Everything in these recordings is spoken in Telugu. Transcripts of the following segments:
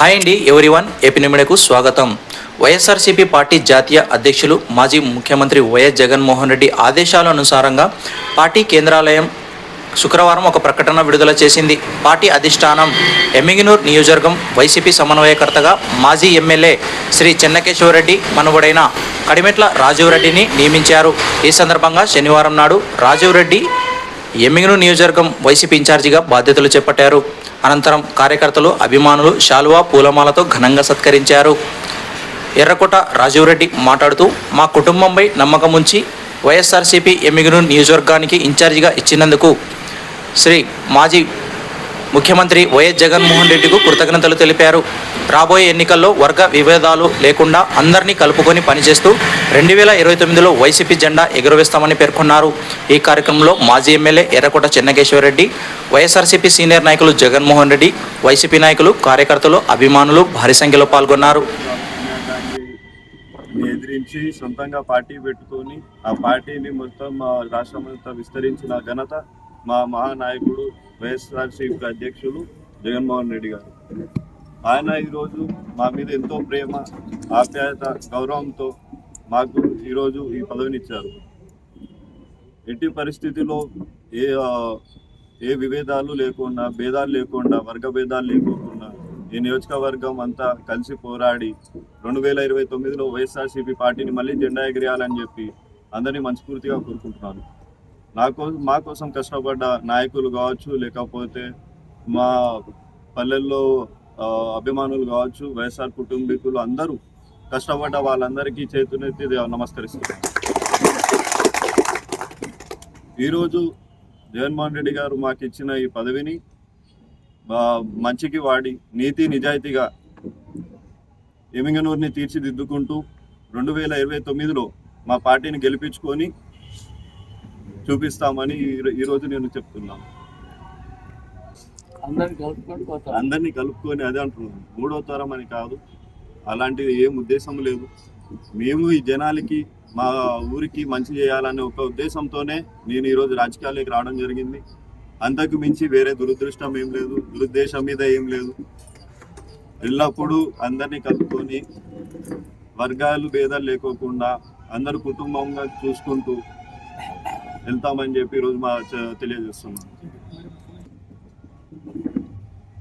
హాయ్ అండి ఎవరి వన్ ఏపీ స్వాగతం. వైఎస్ఆర్సీపీ పార్టీ జాతీయ అధ్యక్షులు మాజీ ముఖ్యమంత్రి వైఎస్ జగన్మోహన్ రెడ్డి ఆదేశాల అనుసారంగా పార్టీ కేంద్రాలయం శుక్రవారం ఒక ప్రకటన విడుదల చేసింది. పార్టీ అధిష్టానం ఎమ్మిగినూర్ నియోజకవర్గం వైసీపీ సమన్వయకర్తగా మాజీ ఎమ్మెల్యే శ్రీ చెన్నకేశ్వరరెడ్డి మనవడైన కడిమెట్ల రాజీవరెడ్డిని నియమించారు. ఈ సందర్భంగా శనివారం నాడు రాజీవ్ రెడ్డి ఎమ్మిగను నియోజకవర్గం వైసీపీ ఇన్ఛార్జిగా బాధ్యతలు చేపట్టారు. అనంతరం కార్యకర్తలు అభిమానులు శాలువా పూలమాలతో ఘనంగా సత్కరించారు. ఎర్రకోట రాజీవ్రెడ్డి మాట్లాడుతూ మా కుటుంబంపై నమ్మకం ఉంచి వైఎస్ఆర్సీపీ ఎమ్మిగను నియోజకవర్గానికి ఇన్ఛార్జిగా ఇచ్చినందుకు శ్రీ మాజీ ముఖ్యమంత్రి వైఎస్ జగన్మోహన్ రెడ్డికు కృతజ్ఞతలు తెలిపారు. రాబోయే ఎన్నికల్లో వర్గ విభేదాలు లేకుండా అందరినీ కలుపుకొని పనిచేస్తూ రెండు వేల ఇరవై తొమ్మిదిలో వైసీపీ జెండా ఎగురవేస్తామని పేర్కొన్నారు. ఈ కార్యక్రమంలో మాజీ ఎమ్మెల్యే ఎర్రకోట చెన్నకేశ్వరరెడ్డి వైఎస్ఆర్సీపీ సీనియర్ నాయకులు జగన్మోహన్ రెడ్డి వైసీపీ నాయకులు కార్యకర్తలు అభిమానులు భారీ సంఖ్యలో పాల్గొన్నారు. ఎదిరించి సొంతంగా పార్టీ పెట్టుకొని ఆ పార్టీని మొత్తం మా రాష్ట్రం అంతా విస్తరించిన ఘనత మా మహానాయకుడు వైఎస్ఆర్సీపీ అధ్యక్షులు జగన్మోహన్ రెడ్డి గారు. ఆయన ఈరోజు మా మీద ఎంతో ప్రేమ ఆప్యాయత గౌరవంతో మాకు ఈరోజు ఈ పదవినిచ్చారు. ఎట్టి పరిస్థితిలో ఏ ఏ విభేదాలు లేకుండా భేదాలు లేకుండా వర్గ భేదాలు లేకోకుండా ఈ నియోజకవర్గం అంతా కలిసి పోరాడి రెండు వేల ఇరవై తొమ్మిదిలో వైఎస్ఆర్సీపీ పార్టీని మళ్ళీ జెండా ఎగిరేయాలని చెప్పి అందరినీ మనస్ఫూర్తిగా కోరుకుంటున్నాను. నా మా కోసం కష్టపడ్డ నాయకులు కావచ్చు లేకపోతే మా పల్లెల్లో అభిమానులు కావచ్చు వైఎస్ఆర్ కుటుంబీకులు అందరూ కష్టపడ్డ వాళ్ళందరికీ చేతునెత్తి నమస్కరిస్తున్నాను ఈరోజు జగన్మోహన్ రెడ్డి గారు మాకు ఇచ్చిన ఈ పదవిని మంచికి వాడి నీతి నిజాయితీగా ఎమింగనూరుని తీర్చిదిద్దుకుంటూ రెండు వేల ఇరవై తొమ్మిదిలో మా పార్టీని గెలిపించుకొని చూపిస్తామని ఈ- ఈరోజు నేను చెప్తున్నాను. అందరిని కలుపుకొని అందరినీ కలుపుకొని అదే అంటున్నాం మూడో తరం అని కాదు. అలాంటిది ఏం ఉద్దేశం లేదు. మేము ఈ జనాలకి మా ఊరికి మంచి చేయాలనే ఒక ఉద్దేశంతోనే నేను ఈరోజు రాజకీయాల్లోకి రావడం జరిగింది. అంతకు మించి వేరే దురదృష్టం ఏం లేదు. దురుద్దేశం మీద ఏం లేదు. ఎల్లప్పుడూ అందరినీ కలుపుకొని వర్గాలు భేదాలు లేకోకుండా అందరు కుటుంబంగా చూసుకుంటూ వెళ్తామని చెప్పి ఈరోజు మా చ- తెలియజేస్తున్నాం.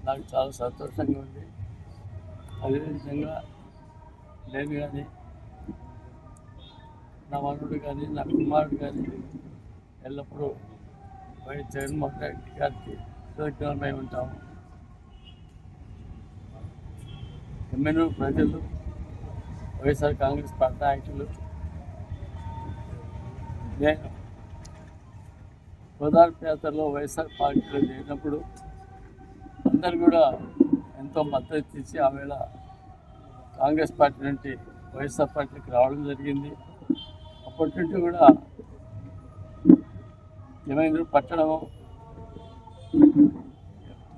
నాకు చాలా సంతోషంగా ఉంది. అదేవిధంగా నేను కానీ నా మనవుడు కానీ నా కుమారుడు కానీ ఎల్లప్పుడూ వైఎస్ జగన్మోహన్ రెడ్డి గారికి కృతజ్ఞమై ఉంటాము. ఎమ్మెల్యే ప్రజలు వైఎస్ఆర్ కాంగ్రెస్ పార్టీ నాయకులు నేను గోదావరి యాత్రలో వైఎస్ఆర్ పార్టీలో చేరినప్పుడు అందరు కూడా ఎంతో మద్దతు ఇచ్చి ఆవేళ కాంగ్రెస్ పార్టీ నుండి వైఎస్ఆర్ పార్టీకి రావడం జరిగింది. అప్పటి నుండి కూడా ఏమైంది పట్టణం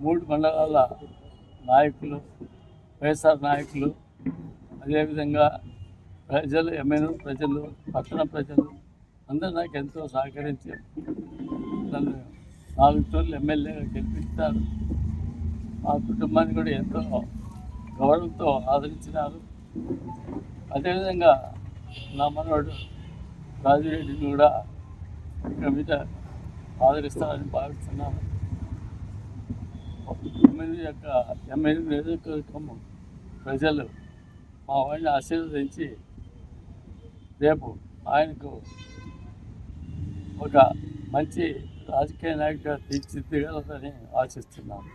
మూడు మండలాల నాయకులు వైఎస్ఆర్ నాయకులు అదేవిధంగా ప్రజలు ఎమ్మెల్యే ప్రజలు పట్టణ ప్రజలు అందరూ నాకు ఎంతో సహకరించి నన్ను నాలుగు తూర్లు ఎమ్మెల్యేగా గెలిపిస్తారు. మా కుటుంబాన్ని కూడా ఎంతో గౌరవంతో ఆదరించినారు. అదేవిధంగా నా మనవాడు రాజురెడ్డిని కూడా ఇక మీద ఆదరిస్తారని భావిస్తున్నాను. ఎమ్మెల్యే యొక్క ఎమ్మెల్యే నియోజకవర్గం ప్రజలు మా వాడిని ఆశీర్వదించి రేపు ఆయనకు ఒక మంచి రాజకీయ నాయకుడిగా తీర్చిదిద్దగలరని ఆశిస్తున్నాను.